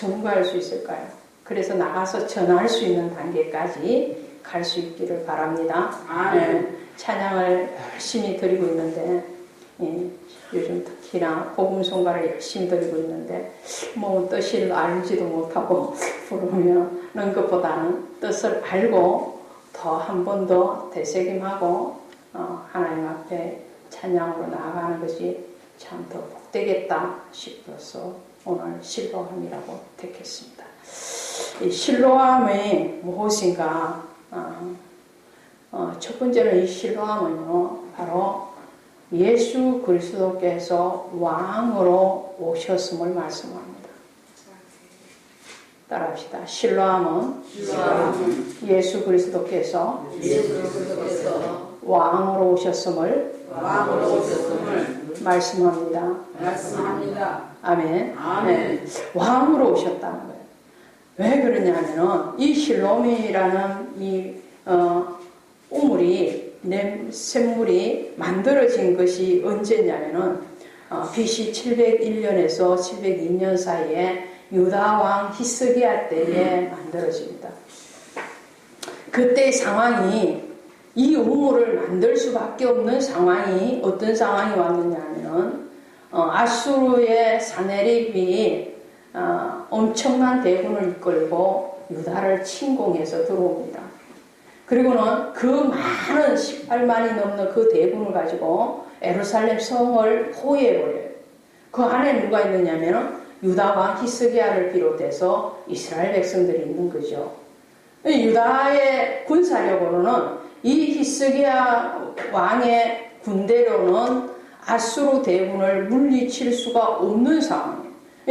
증거할 수 있을까요? 그래서 나가서 전할 수 있는 단계까지 갈 수 있기를 바랍니다. 네, 찬양을 열심히 드리고 있는데 예, 요즘 특히나 복음 성가를 열심히 드리고 있는데 뭐 뜻을 알지도 못하고 부르면 것보다는 뜻을 알고 더 한 번 더 되새김하고 어, 하나님 앞에 찬양으로 나아가는 것이 참 더 복되겠다 싶어서 오늘 실로함이라고 택했습니다. 이 실로함이 무엇인가? 어, 어, 첫 번째는 이 실로함은요, 바로 예수 그리스도께서 왕으로 오셨음을 말씀합니다. 따라합시다. 실로함은, 예수 그리스도께서, 왕으로 오셨음을, 말씀합니다. 말씀합니다. 아멘. 아멘. 네. 왕으로 오셨다는 거예요. 왜 그러냐면은 이 실로미라는 이 어, 우물이 냄 샘물이 만들어진 것이 언제냐면은 어, BC 701년에서 702년 사이에 유다 왕 히스기야 때에 만들어집니다. 그때 상황이 이 우물을 만들 수밖에 없는 상황이 어떤 상황이 왔느냐 하면 어, 아수르의 사네립이 어, 엄청난 대군을 이끌고 유다를 침공해서 들어옵니다. 그리고는 그 많은 18만이 넘는 그 대군을 가지고 에루살렘 성을 포위해버려요. 그 안에 누가 있느냐면 유다와 히스기야를 비롯해서 이스라엘 백성들이 있는 거죠. 유다의 군사력으로는 이 히스기야 왕의 군대로는 아수르 대군을 물리칠 수가 없는 상황이에요.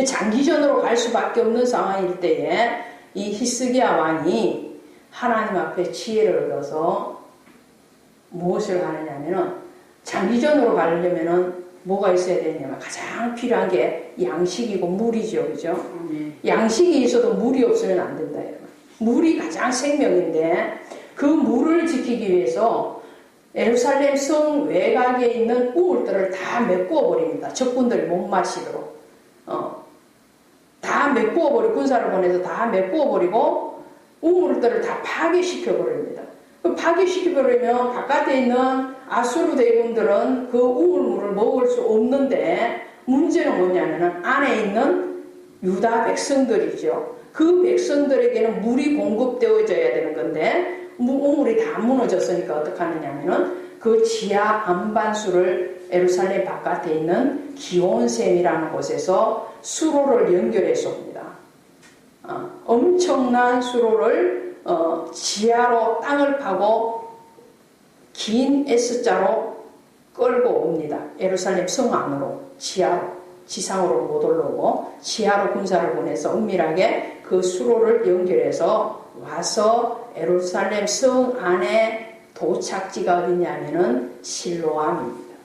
장기전으로 갈 수밖에 없는 상황일 때에 이 히스기야 왕이 하나님 앞에 지혜를 얻어서 무엇을 하느냐면은 장기전으로 가려면은 뭐가 있어야 되냐면 가장 필요한 게 양식이고 물이죠. 그죠? 양식이 있어도 물이 없으면 안 된다. 여러분. 물이 가장 생명인데 그 물을 지키기 위해서 에루살렘 성 외곽에 있는 우물들을 다 메꾸어 버립니다. 적군들이 못 마시도록. 어. 다 메꾸어 버리고 군사를 보내서 다 메꾸어 버리고 우물들을 다 파괴시켜 버립니다. 그 파괴시켜 버리면 바깥에 있는 아수르 대군들은 그 우물물을 먹을 수 없는데 문제는 뭐냐면은 안에 있는 유다 백성들이죠. 그 백성들에게는 물이 공급되어져야 되는 건데 우물이 다 무너졌으니까 어떡하느냐면은 그 지하 안반수를 에루살렘 바깥에 있는 기온샘이라는 곳에서 수로를 연결해서 옵니다. 어, 엄청난 수로를 어, 지하로 땅을 파고 긴 S자로 끌고 옵니다. 에루살렘 성 안으로 지하로 지상으로 못 올라오고 지하로 군사를 보내서 은밀하게 그 수로를 연결해서 와서 에루살렘 성 안에 도착지가 어디냐면은 실로암입니다.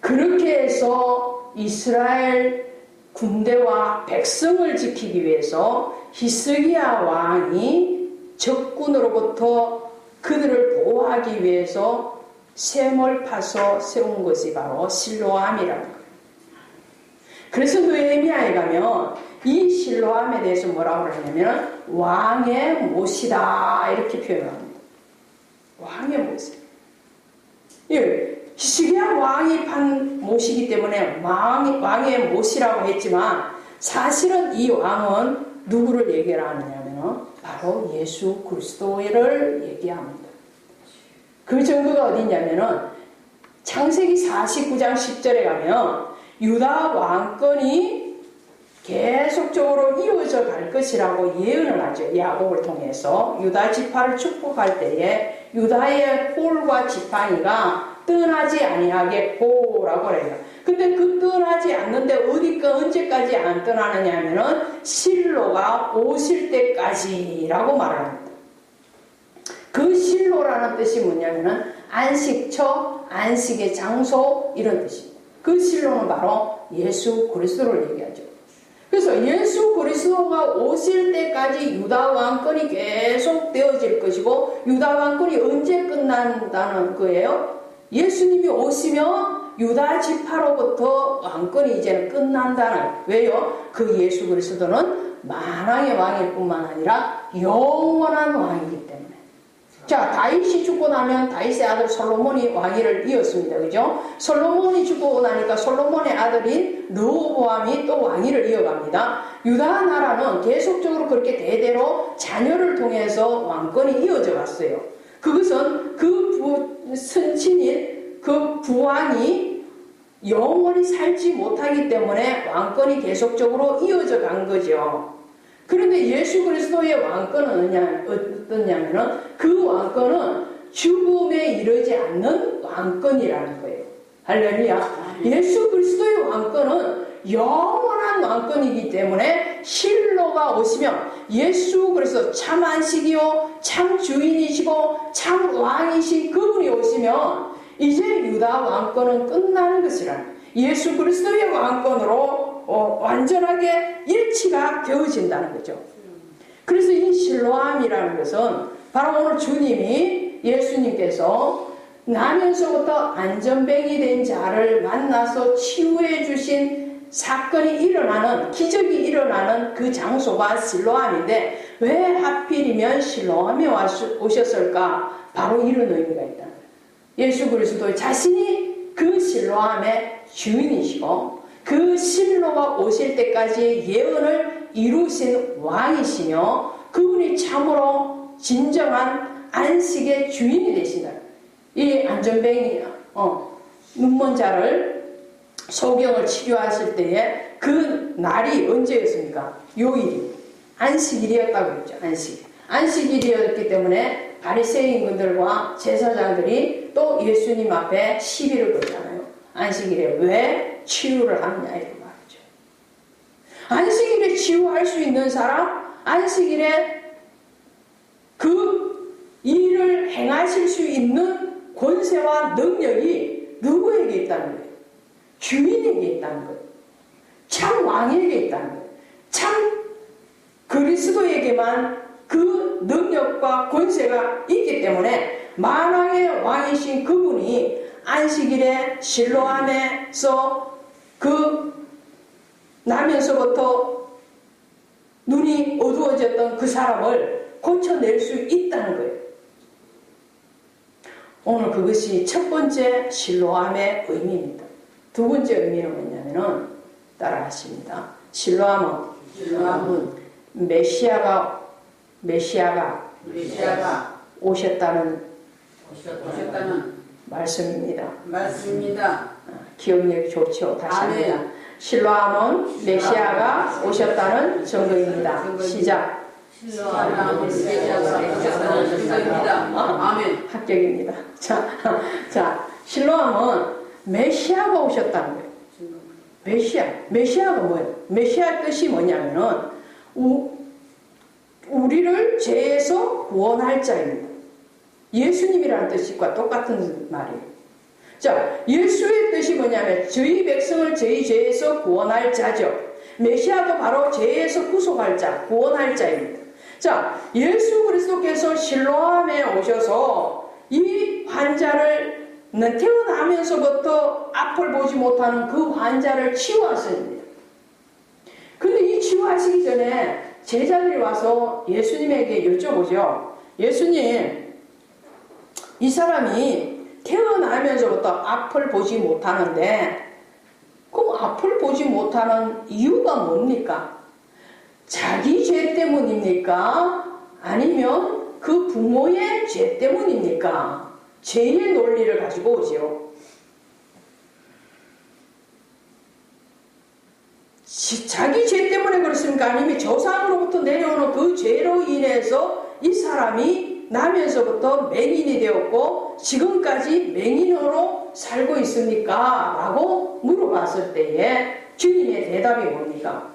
그렇게 해서 이스라엘 군대와 백성을 지키기 위해서 히스기야 왕이 적군으로부터 그들을 보호하기 위해서 샘을 파서 세운 것이 바로 실로암이라는. 그래서 느헤미야에 가면 이 실로암에 대해서 뭐라고 그러냐면 왕의 못이다 이렇게 표현합니다. 왕의 못이. 예, 히스기야 왕이 판 못이기 때문에 왕, 왕의 못이라고 했지만 사실은 이 왕은 누구를 얘기하느냐면 바로 예수 그리스도를 얘기합니다. 그 증거가 어디냐면은 창세기 49장 10절에 가면 유다 왕권이 계속적으로 이어져 갈 것이라고 예언을 하죠. 야곱을 통해서 유다 지파를 축복할 때에 유다의 폴과 지팡이가 떠나지 아니하겠고라고 그래요. 근데 그 떠나지 않는데 어디까 언제까지 안 떠나느냐 하면은 실로가 오실 때까지라고 말합니다. 그 실로라는 뜻이 뭐냐면은 안식처, 안식의 장소 이런 뜻입니다. 그 실로는 바로 예수 그리스도를 얘기하죠. 그래서 예수 그리스도가 오실 때까지 유다 왕권이 계속 되어질 것이고 유다 왕권이 언제 끝난다는 거예요? 예수님이 오시면 유다 지파로부터 왕권이 이제는 끝난다는 왜요? 그 예수 그리스도는 만왕의 왕일 뿐만 아니라 영원한 왕이기 자 다윗이 죽고 나면 다윗의 아들 솔로몬이 왕위를 이었습니다 그죠? 솔로몬이 죽고 나니까 솔로몬의 아들인 르호보암이 또 왕위를 이어갑니다 유다 나라는 계속적으로 그렇게 대대로 자녀를 통해서 왕권이 이어져 갔어요 그것은 그 부, 선친인 그 부왕이 영원히 살지 못하기 때문에 왕권이 계속적으로 이어져 간 거죠. 그런데 예수 그리스도의 왕권은 어떠냐면은 그 왕권은 죽음에 이르지 않는 왕권이라는 거예요. 할렐루야. 예수 그리스도의 왕권은 영원한 왕권이기 때문에 실로가 오시면 예수 그리스도 참 안식이요 참 주인이시고 참 왕이신 그분이 오시면 이제 유다 왕권은 끝나는 것이라 예수 그리스도의 왕권으로 어, 완전하게 일치가 되어진다는 거죠. 그래서 이 실로암이라는 것은 바로 오늘 주님이 예수님께서 나면서부터 안전뱅이 된 자를 만나서 치유해 주신 사건이 일어나는 기적이 일어나는 그 장소가 실로암인데 왜 하필이면 실로암에 오셨을까? 바로 이런 의미가 있다. 예수 그리스도 자신이 그 실로암의 주인이시고 그 실로가 오실 때까지 예언을 이루신 왕이시며 그분이 참으로 진정한 안식의 주인이 되신다. 이 안전뱅이 어, 눈먼 자를 소경을 치료하실 때에 그 날이 언제였습니까? 요일이 안식일이었다고 했죠. 안식. 안식일이었기 때문에 바리새인분들과 제사장들이 또 예수님 앞에 시비를 걸잖아요. 안식일에 왜 치유를 하느냐 이런 말이죠. 안식일에 치유할 수 있는 사람, 안식일에 그 일을 행하실 수 있는 권세와 능력이 누구에게 있다는 거예요? 주인에게 있다는 거예요. 참 왕에게 있다는 거예요. 참 그리스도에게만 그 능력과 권세가 있기 때문에 만왕의 왕이신 그분이 안식일에 실로암에서 그 나면서부터 눈이 어두워졌던 그 사람을 고쳐낼 수 있다는 거예요. 오늘 그것이 첫 번째 실로암의 의미입니다. 두 번째 의미는 뭐냐면은 따라하십니다. 실로암은, 실로암은 메시아가 메시아가, 메시아가 오셨다는, 오셨다는 말씀입니다. 말씀입니다. 기억력이 좋죠. 다시 합니다. 실로암은 메시아가 오셨다는 증거입니다. 시작. 실로암은 메시아가 오셨다는 증거입니다. 아멘. 합격입니다. 자, 자, 실로암은 메시아가 오셨다는 거예요. 메시아. 메시아가 뭐예요? 메시아 뜻이 뭐냐면은, 우, 우리를 죄에서 구원할 자입니다. 예수님이라는 뜻과 똑같은 말이에요. 자, 예수의 뜻이 뭐냐면 저희 백성을 저희 죄에서 구원할 자죠. 메시아도 바로 죄에서 구속할 자, 구원할 자입니다. 자, 예수 그리스도께서 실로암에 오셔서 이 환자를 태어나면서부터 앞을 보지 못하는 그 환자를 치유하십니다. 근데 이 치유하시기 전에 제자들이 와서 예수님에게 여쭤보죠. 예수님, 이 사람이 태어나면서부터 앞을 보지 못하는데, 그럼 앞을 보지 못하는 이유가 뭡니까? 자기 죄 때문입니까? 아니면 그 부모의 죄 때문입니까? 죄의 논리를 가지고 오지요. 자기 죄 때문에 그렇습니까? 아니면 조상으로부터 내려오는 그 죄로 인해서 이 사람이 나면서부터 맹인이 되었고 지금까지 맹인으로 살고 있습니까? 라고 물어봤을 때에 주님의 대답이 뭡니까?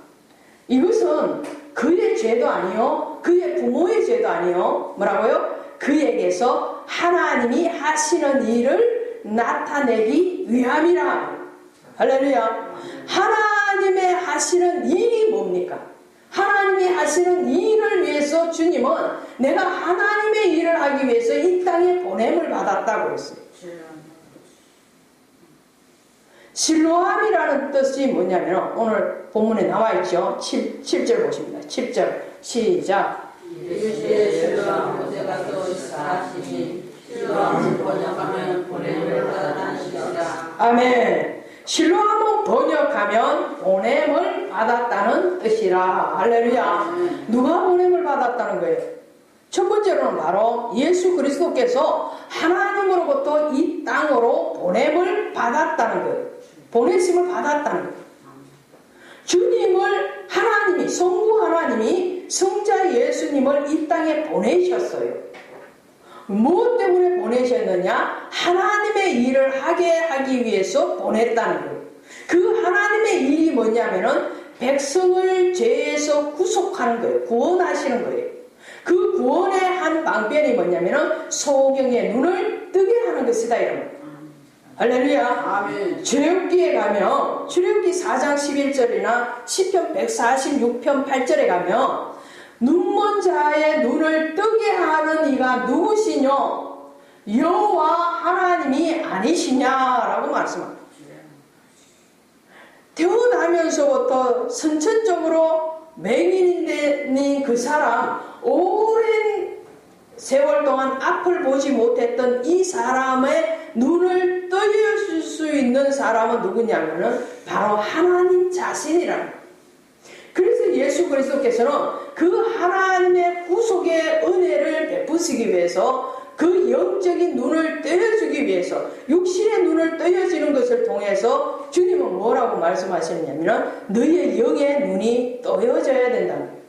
이것은 그의 죄도 아니요 그의 부모의 죄도 아니요 뭐라고요? 그에게서 하나님이 하시는 일을 나타내기 위함이라 할렐루야 하나님의 하시는 일이 뭡니까? 하나님이 하시는 일을 주님은 내가 하나님의 일을 하기 위해서 이 땅에 보냄을 받았다고 했어요. 실로암이라는 뜻이 뭐냐면 오늘 본문에 나와 있죠. 7, 7절 보십니다. 7절 시작. 사시니 번역하면 보냄을 받았다는. 아멘. 실로암은 번역하면 보냄을 받았다는 뜻이라. 할렐루야. 누가 보냄을 받았다는 거예요? 첫 번째로는 바로 예수 그리스도께서 하나님으로부터 이 땅으로 보냄을 받았다는 거예요. 보내심을 받았다는 거예요. 주님을 하나님이, 성부 하나님이 성자 예수님을 이 땅에 보내셨어요. 무엇 때문에 보내셨느냐? 하나님의 일을 하게 하기 위해서 보냈다는 거예요. 그 하나님의 일이 뭐냐면은 백성을 죄에서 구속하는 거예요. 구원하시는 거예요. 그 구원의 한 방편이 뭐냐면은 소경의 눈을 뜨게 하는 것이다 이런 거예요. 할렐루야. 아멘. 출애굽기에 가면 출애굽기 4장 11절이나 시편 146편 8절에 가면 눈먼 자의 눈을 뜨게 하는 이가 누구시뇨? 여호와 하나님이 아니시냐라고 말씀합니다. 태어나면서부터 선천적으로 맹인인 그 사람 오랜 세월 동안 앞을 보지 못했던 이 사람의 눈을 떠줄 수 있는 사람은 누구냐면은 바로 하나님 자신이라는 거예요. 그래서 예수 그리스도께서는 그 하나님의 구속의 은혜를 베푸시기 위해서 그 영적인 눈을 떼어주기 위해서 육신의 눈을 떼어지는 것을 통해서 주님은 뭐라고 말씀하셨냐면 너희의 영의 눈이 떠여져야 된다는 거예요.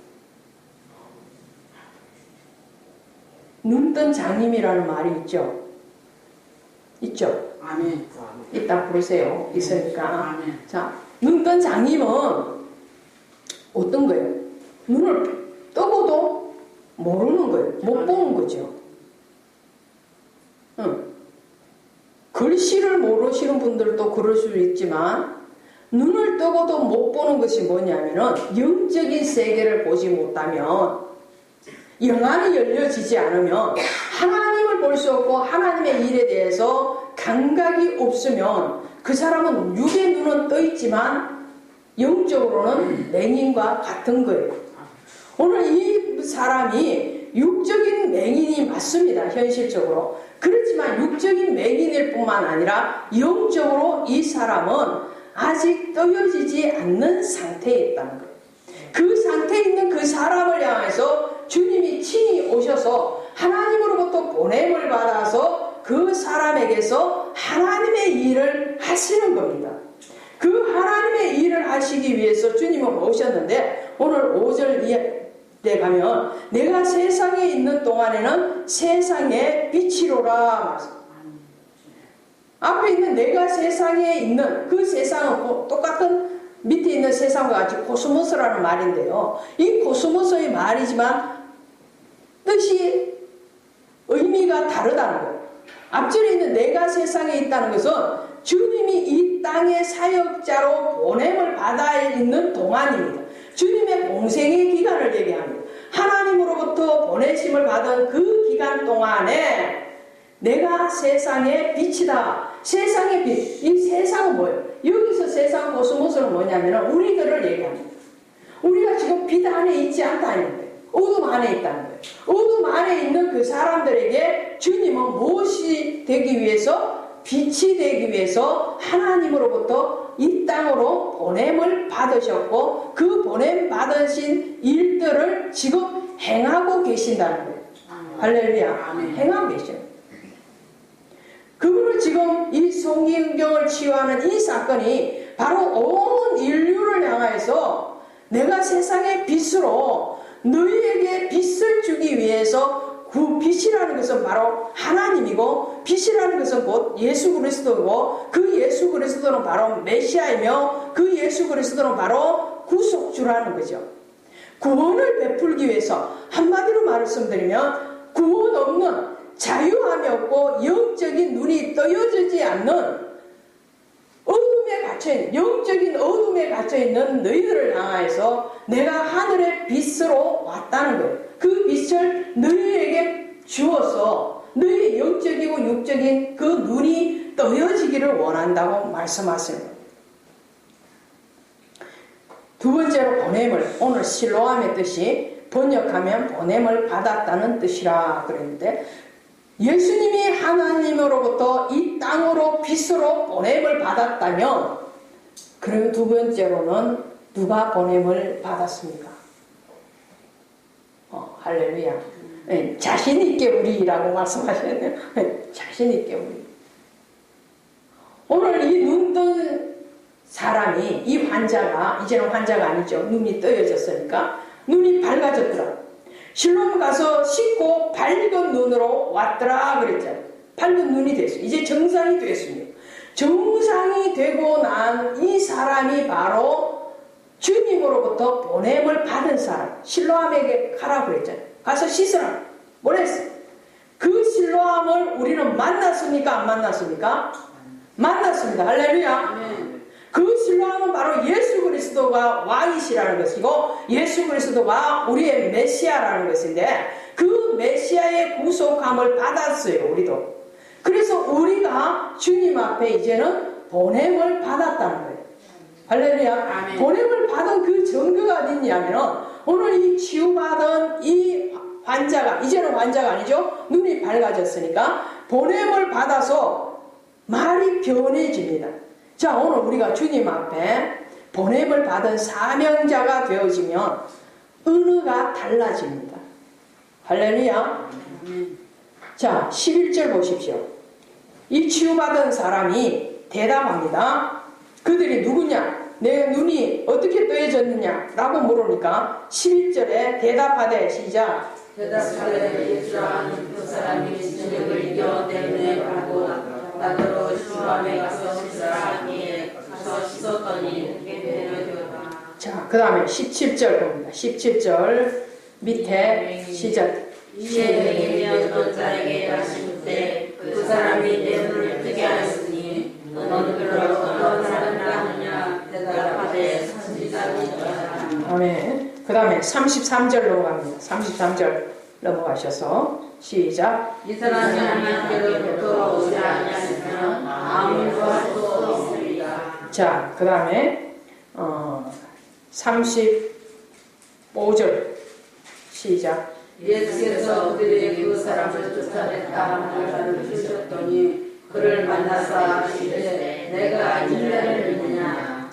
눈뜬 장님이라는 말이 있죠. 있죠. 아멘. 이따 보세요. 있으니까. 아멘. 자, 눈뜬 장님은 어떤 거예요? 눈을 모르는 거예요. 못 보는 거죠. 응. 글씨를 모르시는 분들도 그럴 수 있지만 눈을 뜨고도 못 보는 것이 뭐냐면은 영적인 세계를 보지 못하면 영안이 열려지지 않으면 하나님을 볼 수 없고 하나님의 일에 대해서 감각이 없으면 그 사람은 육의 눈은 떠 있지만 영적으로는 맹인과 같은 거예요. 오늘 이 사람이 육적인 맹인이 맞습니다. 현실적으로. 그렇지만 육적인 맹인일 뿐만 아니라 영적으로 이 사람은 아직 떠여지지 않는 상태에 있다는 거예요. 그 상태에 있는 그 사람을 향해서 주님이 친히 오셔서 하나님으로부터 보냄을 받아서 그 사람에게서 하나님의 일을 하시는 겁니다. 그 하나님의 일을 하시기 위해서 주님은 오셨는데 오늘 5절 이에 가면 내가 세상에 있는 동안에는 세상의 빛이로라. 앞에 있는 내가 세상에 있는 그 세상은 고- 똑같은 밑에 있는 세상과 같이 코스모스라는 말인데요. 이 코스모스의 말이지만 뜻이 의미가 다르다는 거예요. 앞줄에 있는 내가 세상에 있다는 것은 주님이 이 땅의 사역자로 보냄을 받아 있는 동안입니다. 주님의 공생의 기간을 얘기합니다. 하나님으로부터 보내심을 받은 그 기간 동안에 내가 세상의 빛이다. 세상의 빛. 이 세상은 뭐예요? 여기서 세상 코스모스는 뭐냐면 우리들을 얘기합니다. 우리가 지금 빛 안에 있지 않다는 거예요. 어둠 안에 있다는 거예요. 어둠 안에 있는 그 사람들에게 주님은 무엇이 되기 위해서 빛이 되기 위해서 하나님으로부터 이 땅으로 보냄을 받으셨고 그 보냄 받으신 일들을 지금 행하고 계신다는 거예요. 할렐루야. 아멘. 행하고 계셔요. 그분은 지금 이 성경을 치유하는 이 사건이 바로 온 인류를 향하여서 내가 세상의 빛으로 너희에게 빛을 주기 위해서 그 빛이라는 것은 바로 하나님이고 빛이라는 것은 곧 예수 그리스도고 그 예수 그리스도는 바로 메시아이며 그 예수 그리스도는 바로 구속주라는 거죠. 구원을 베풀기 위해서 한마디로 말씀드리면 구원 없는 자유함이 없고 영적인 눈이 떠여지지 않는 어둠에 갇혀있는 영적인 어둠에 갇혀있는 너희들을 향하여서 내가 하늘의 빛으로 왔다는 거예요. 그 빛을 너희에게 주어서 너희의 영적이고 육적인 그 눈이 떠여지기를 원한다고 말씀하세요. 두 번째로 보냄을 오늘 실로함의 뜻이 번역하면 보냄을 받았다는 뜻이라 그랬는데 예수님이 하나님으로부터 이 땅으로 빛으로 보냄을 받았다면 그리고 두 번째로는 누가 보냄을 받았습니까? 어, 할렐루야. 네, 자신 있게 우리라고 말씀하셨네요. 네, 자신 있게 우리. 오늘 이 눈 뜬 사람이 이 환자가 이제는 환자가 아니죠. 눈이 떠여졌으니까 눈이 밝아졌더라. 실로암 가서 씻고 밝은 눈으로 왔더라 그랬잖아요. 밝은 눈이 됐어요. 이제 정상이 됐습니다. 정상이 되고 난 이 사람이 바로 주님으로부터 보냄을 받은 사람. 실로암에게 가라 그랬잖아요. 가서 씻으라. 뭐랬어? 그 실로암을 우리는 만났습니까? 안 만났습니까? 만났습니다. 할렐루야. 아멘. 그 신랑은 바로 예수 그리스도가 왕이시라는 것이고 예수 그리스도가 우리의 메시아라는 것인데 그 메시아의 구속함을 받았어요 우리도 그래서 우리가 주님 앞에 이제는 보냄을 받았다는 거예요 할렐루야 아멘. 보냄을 받은 그 증거가 어딨냐면 오늘 이 치유받은 이 환자가 이제는 환자가 아니죠 눈이 밝아졌으니까 보냄을 받아서 말이 변해집니다. 자, 오늘 우리가 주님 앞에 보냄을 받은 사명자가 되어지면 은혜가 달라집니다. 할렐루야. 자, 11절 보십시오. 이 치유받은 사람이 대답합니다. 그들이 누구냐? 내 눈이 어떻게 떠해졌느냐? 라고 물으니까 11절에 대답하되 시작. 대답하되 예수라는 그 사람이 진흙을 이겨 때문에 가고 나더러 주함에 가서 씻으라기에 가서 씻었더니. 자, 그 다음에 17절 봅니다. 17절 밑에 시작. 이에 되었던 자에게 하시되 그 사람이 내 눈을 뜨게 하였으니 너는 그러 어떤 사람이라 하느냐 대답하되 선지자니라 아멘. 그 다음에 33절 넘어갑니다. 33절 넘어가셔서 시작. 이 사람이 하나님께로부터 오지 아니하시면 아무도 할수 없으리라 자, 그 다음에 어, 35절 시작. 예수께서 그들에게 그 사람을 쫓아냈다 말을 주셨더니 그를 만나서 하시되 내가 인자를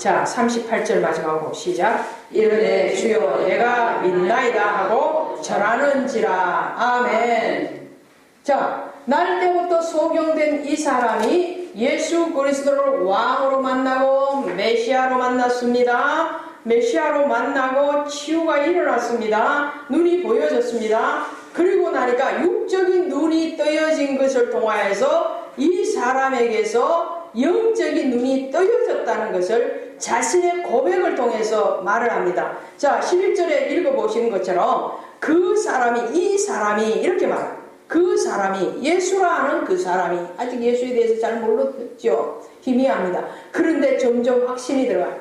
자, 38절 마지막으로 시작. 이르되 주여 내가 믿나이다 하고 절하는지라. 아멘. 자, 날 때부터 소경된 이 사람이 예수 그리스도를 왕으로 만나고 메시아로 만났습니다. 메시아로 만나고 치유가 일어났습니다. 눈이 보여졌습니다. 그리고 나니까 육적인 눈이 떠여진 것을 통하여서 이 사람에게서 영적인 눈이 떠여졌다는 것을 자신의 고백을 통해서 말을 합니다. 자, 11절에 읽어보시는 것처럼 그 사람이, 이 사람이 이렇게 말합니다. 그 사람이, 예수라는 그 사람이, 아직 예수에 대해서 잘 모르죠. 희미합니다. 그런데 점점 확신이 들어가요.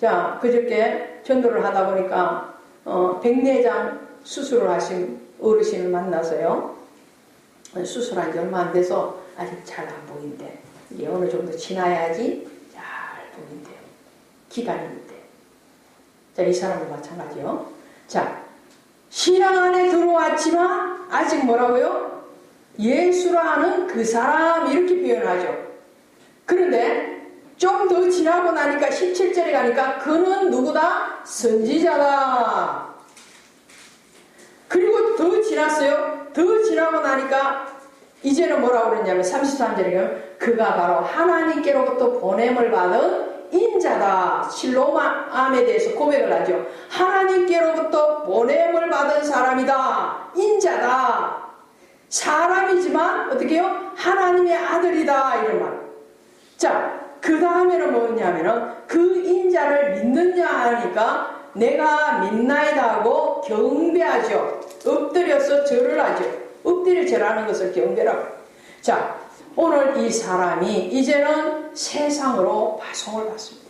자, 그저께 전도를 하다 보니까, 어, 백내장 수술을 하신 어르신을 만나서요. 수술한 지 얼마 안 돼서 아직 잘 안 보인대. 이게 어느 정도 지나야지 잘 보인대요. 기간이 있대. 자, 이 사람도 마찬가지요. 자, 신앙 안에 들어왔지만 아직 뭐라고요? 예수라는 그 사람 이렇게 표현하죠. 그런데 좀 더 지나고 나니까 17절에 가니까 그는 누구다? 선지자다. 그리고 더 지났어요. 더 지나고 나니까 이제는 뭐라고 그러냐면 33절에 그가 바로 하나님께로부터 보냄을 받은 인자다. 실로암에 대해서 고백을 하죠. 하나님께로부터 보냄을 받은 사람이다. 인자다. 사람이지만 어떻게 해요? 하나님의 아들이다. 이런 말. 자, 그 다음에는 뭐냐면은 그 인자를 믿느냐 하니까 내가 믿나이다 하고 경배하죠. 엎드려서 절을 하죠. 엎드려 절하는 것을 경배라고. 자, 오늘 이 사람이 이제는 세상으로 파송을 받습니다.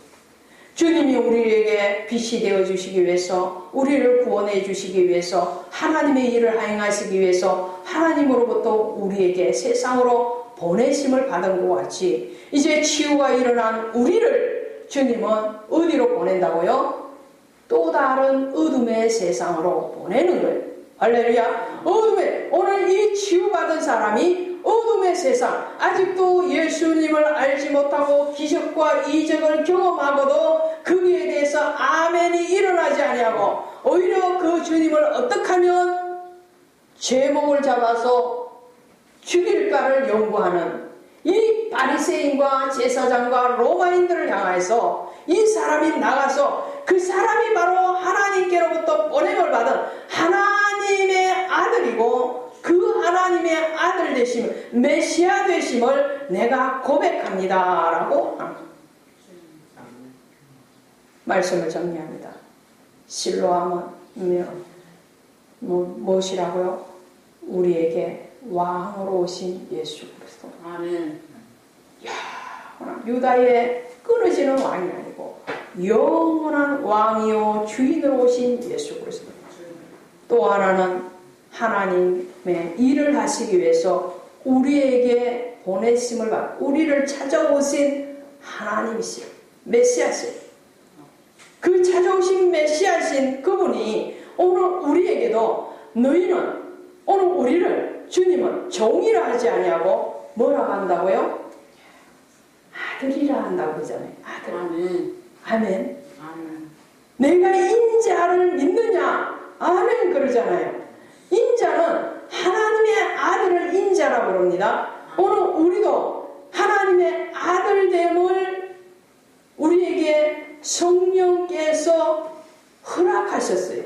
주님이 우리에게 빛이 되어 주시기 위해서 우리를 구원해 주시기 위해서 하나님의 일을 행하시기 위해서 하나님으로부터 우리에게 세상으로 보내심을 받은 것 같이 이제 치유가 일어난 우리를 주님은 어디로 보낸다고요? 또 다른 어둠의 세상으로 보내는 거예요. 할렐루야. 어둠의 오늘 이 치유받은 사람이 어둠의 세상 아직도 예수님을 알지 못하고 기적과 이적을 경험하고도 거기에 대해서 아멘이 일어나지 아니하고 오히려 그 주님을 어떻게 하면 제목을 잡아서 죽일까를 연구하는 이 바리새인과 제사장과 로마인들을 향해서 이 사람이 나가서 그 사람이 바로 하나님께로부터 보냄을 받은 하나님의 아들이고 그 하나님의 아들 되심, 메시아 되심을 내가 고백합니다 라고 말씀을 정리합니다. 실로하면 뭐, 무엇이라고요? 우리에게 왕으로 오신 예수 그리스도. 아멘. 유다의 끊어지는 왕이 아니고 영원한 왕이요 주인으로 오신 예수 그리스도. 또 하나는 하나님의 일을 하시기 위해서 우리에게 보내심을 받, 우리를 찾아오신 하나님이시요 메시아시요. 그 찾아오신 메시아신 그분이 오늘 우리에게도 너희는 오늘 우리를 주님은 종이라 하지 아니하고 뭐라고 한다고요? 아들이라 한다고 그러잖아요. 아들. 아멘. 아멘. 아멘. 내가 인자를 믿느냐? 아멘 그러잖아요. 인자는 하나님의 아들을 인자라고 그럽니다. 오늘 우리도 하나님의 아들됨을 우리에게 성령께서 허락하셨어요.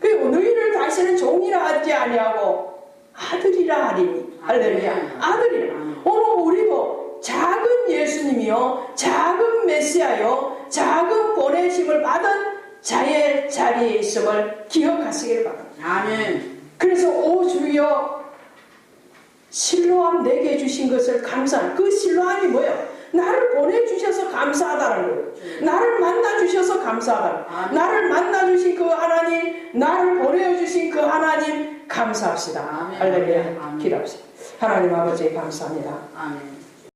그리고 너희를 다시는 종이라 하지 아니하고 아들이라 하리니 할렐루야 아들이라 오늘 우리도 작은 예수님이요 작은 메시아요 작은 보내심을 받은 자의 자리에 있음을 기억하시기를 바랍니다 아멘. 그래서 오 주여 실로암 내게 주신 것을 감사한 그 실로암이 뭐예요? 나를 보내주셔서 감사하다는 거예요. 나를 만나주셔서 감사하다. 나를 만나주신 그 하나님, 나를 보내주신 그 하나님 감사합시다. 할렐루야. 기도합시다. 하나님 아버지 감사합니다. 아멘.